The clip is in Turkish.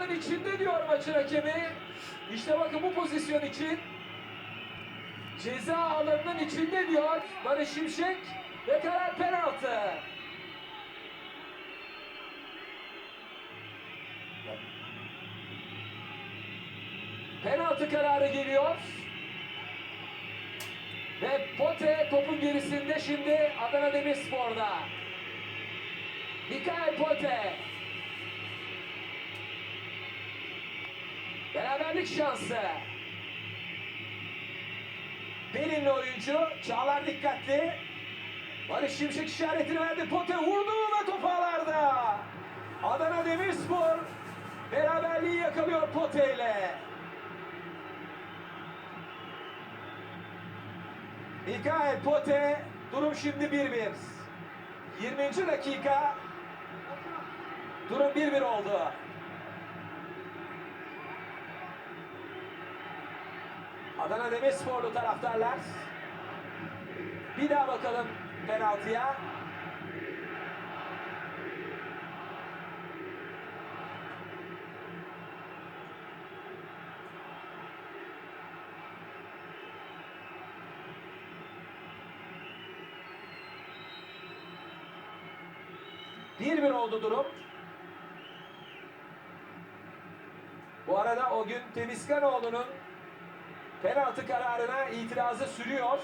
alanının içinde diyor maçın hakemi. İşte bakın bu pozisyon için ceza alanının içinde diyor Barış Şimşek ve karar penaltı. Penaltı kararı geliyor. Ve Pote topun gerisinde şimdi Adana Demirspor'da. Mikael Pote. Beraberlik şansı. Belinli oyuncu. Çağlar dikkatli. Barış Şimşek işaretini verdi. Pote vurdu ve top ağlarda. Adana Demirspor beraberliği yakalıyor Pote ile. Mikael Pote durum şimdi 1-1. 20. dakika durum 1-1 oldu. Adana Demirsporlu taraftarlar. Bir daha bakalım penaltıya. Bir bir oldu durum. Bu arada o gün Temizkanoğlu'nun penaltı kararına itirazı sürüyor.